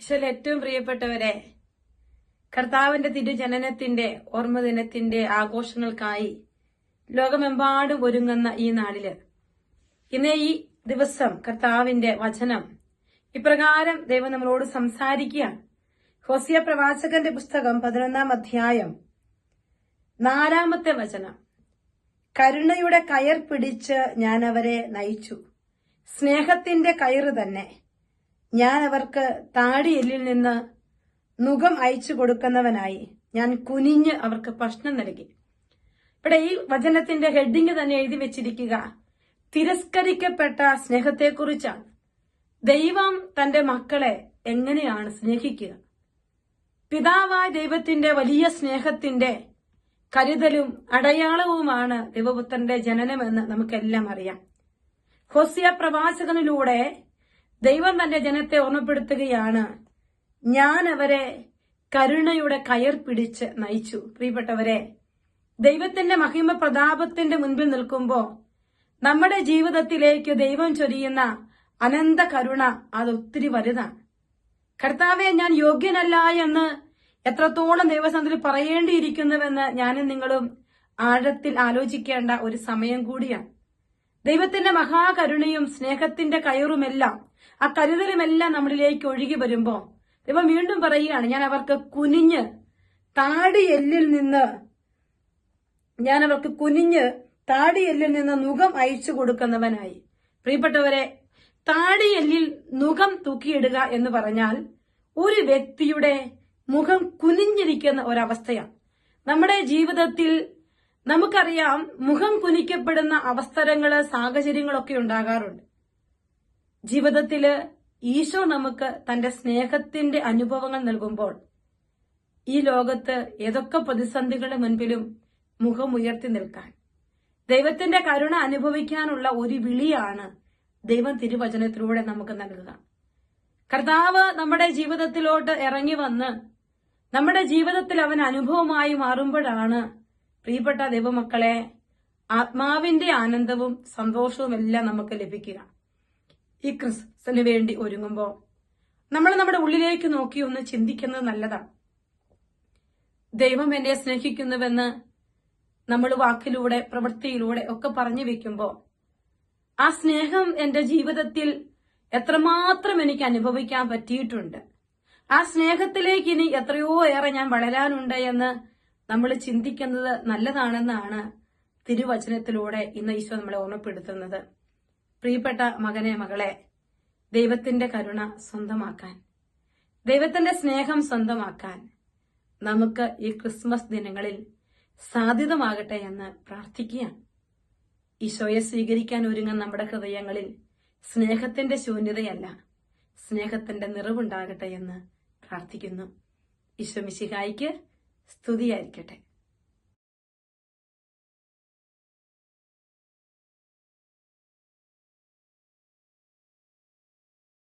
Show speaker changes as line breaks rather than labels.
ഈശോയിൽ ഏറ്റവും പ്രിയപ്പെട്ടവരെ കർത്താവിന്റെ തിരുജനനത്തിന്റെ ഓർമ്മദിനത്തിന്റെ ആഘോഷങ്ങൾക്കായി ലോകമെമ്പാടും ഒരുങ്ങുന്ന ഈ നാളിൽ ഇന്ന് ഈ ദിവസം കർത്താവിന്റെ വചനം. ഇപ്രകാരം ദൈവം നമ്മളോട് സംസാരിക്കുകയാണ്. ഹോസിയ പ്രവാചകന്റെ പുസ്തകം പതിനൊന്നാം അധ്യായം നാലാമത്തെ വചനം. കരുണയുടെ കയർ പിടിച്ച് ഞാൻ അവരെ നയിച്ചു. സ്നേഹത്തിന്റെ കയറ് തന്നെ ഞാൻ അവർക്ക് താടിയെല്ലിൽ നിന്ന് മുഖം അയച്ചു കൊടുക്കുന്നവനായി ഞാൻ കുനിഞ്ഞ് അവർക്ക് ഭക്ഷണം നൽകി. ഇവിടെ ഈ വചനത്തിന്റെ ഹെഡിങ് തന്നെ എഴുതി വെച്ചിരിക്കുക. തിരസ്കരിക്കപ്പെട്ട സ്നേഹത്തെക്കുറിച്ചാണ്. ദൈവം തന്റെ മക്കളെ എങ്ങനെയാണ് സ്നേഹിക്കുക? പിതാവായ ദൈവത്തിന്റെ വലിയ സ്നേഹത്തിന്റെ കരുതലും അടയാളവുമാണ് ദൈവപുത്രന്റെ ജനനമെന്ന് നമുക്കെല്ലാം അറിയാം. ഹോസിയ പ്രവാചകനിലൂടെ ദൈവം തന്റെ ജനത്തെ ഓർമ്മപ്പെടുത്തുകയാണ്. ഞാൻ അവരെ കരുണയുടെ കയർ പിടിച്ച് നയിച്ചു. പ്രിയപ്പെട്ടവരെ ദൈവത്തിന്റെ മഹിമ പ്രതാപത്തിന്റെ മുൻപിൽ നിൽക്കുമ്പോൾ നമ്മുടെ ജീവിതത്തിലേക്ക് ദൈവം ചൊരിയുന്ന അനന്ത കരുണ അത് ഒത്തിരി വലുതാണ്. കർത്താവെ ഞാൻ യോഗ്യനല്ല എന്ന് എത്രത്തോളം ദൈവസന്ധത്തിൽ പറയേണ്ടിയിരിക്കുന്നുവെന്ന് ഞാനും നിങ്ങളും ആഴത്തിൽ ആലോചിക്കേണ്ട ഒരു സമയം കൂടിയാണ്. ദൈവത്തിന്റെ മഹാകരുണയും സ്നേഹത്തിന്റെ കയറുമെല്ലാം ആ കരുതലുമെല്ലാം നമ്മളിലേക്ക് ഒഴുകി വരുമ്പോ ദൈവം വീണ്ടും പറയുകയാണ് ഞാൻ അവർക്ക് കുനിഞ്ഞ് താടി എല്ലിൽ നിന്ന് ഞാൻ അവർക്ക് കുനിഞ്ഞ് താടി എല്ലിൽ നിന്ന് നുഖം അയച്ചു കൊടുക്കുന്നവനായി. പ്രിയപ്പെട്ടവരെ താടി എല്ലിൽ നുഖം തൂക്കിയിടുക എന്ന് പറഞ്ഞാൽ ഒരു വ്യക്തിയുടെ മുഖം കുനിഞ്ഞിരിക്കുന്ന ഒരവസ്ഥയാണ്. നമ്മുടെ ജീവിതത്തിൽ നമുക്കറിയാം മുഖം കുനിക്കപ്പെടുന്ന അവസരങ്ങൾ സാഹചര്യങ്ങളൊക്കെ ഉണ്ടാകാറുണ്ട്. ജീവിതത്തിൽ ഈശോ നമുക്ക് തന്റെ സ്നേഹത്തിന്റെ അനുഭവങ്ങൾ നൽകുമ്പോൾ ഈ ലോകത്ത് ഏതൊക്കെ പ്രതിസന്ധികളുടെ മുൻപിലും മുഖമുയർത്തി നിൽക്കാൻ. ദൈവത്തിന്റെ കരുണ അനുഭവിക്കാനുള്ള ഒരു വിളിയാണ് ദൈവം തിരുവചനത്തിലൂടെ നമുക്ക് നൽകുക. കർത്താവ് നമ്മുടെ ജീവിതത്തിലോട്ട് ഇറങ്ങി വന്ന് നമ്മുടെ ജീവിതത്തിൽ അവൻ അനുഭവമായി മാറുമ്പോഴാണ് പ്രിയപ്പെട്ട ദൈവമക്കളെ ആത്മാവിന്റെ ആനന്ദവും സന്തോഷവും എല്ലാം നമുക്ക് ലഭിക്കുക. ഈ ക്രിസ്മസിന് വേണ്ടി ഒരുങ്ങുമ്പോൾ നമ്മൾ നമ്മുടെ ഉള്ളിലേക്ക് നോക്കി ഒന്ന് ചിന്തിക്കുന്നത് നല്ലതാണ് ദൈവം എന്നെ സ്നേഹിക്കുന്നുവെന്ന് നമ്മൾ വാക്കിലൂടെ പ്രവൃത്തിയിലൂടെ ഒക്കെ പറഞ്ഞു വെക്കുമ്പോൾ ആ സ്നേഹം എന്റെ ജീവിതത്തിൽ എത്രമാത്രം എനിക്ക് അനുഭവിക്കാൻ പറ്റിയിട്ടുണ്ട്. ആ സ്നേഹത്തിലേക്ക് ഇനി എത്രയോ ഏറെ ഞാൻ വളരാനുണ്ട് എന്ന് നമ്മൾ ചിന്തിക്കുന്നത് നല്ലതാണെന്നാണ് തിരുവചനത്തിലൂടെ ഇന്ന് ഈശോ നമ്മളെ ഓർമ്മപ്പെടുത്തുന്നത്. പ്രിയപ്പെട്ട മകനെ മകളെ ദൈവത്തിന്റെ കരുണ സ്വന്തമാക്കാൻ ദൈവത്തിന്റെ സ്നേഹം സ്വന്തമാക്കാൻ നമുക്ക് ഈ ക്രിസ്മസ് ദിനങ്ങളിൽ സാധ്യതമാകട്ടെ എന്ന് പ്രാർത്ഥിക്കുകയാണ്. ഈശോയെ സ്വീകരിക്കാൻ ഒരുങ്ങുന്ന നമ്മുടെ ഹൃദയങ്ങളിൽ സ്നേഹത്തിന്റെ ശൂന്യതയല്ല സ്നേഹത്തിന്റെ നിറവുണ്ടാകട്ടെ എന്ന് പ്രാർത്ഥിക്കുന്നു. ഈശോ മിശിഹായിക്ക് സ്തുതിയായിരിക്കട്ടെ.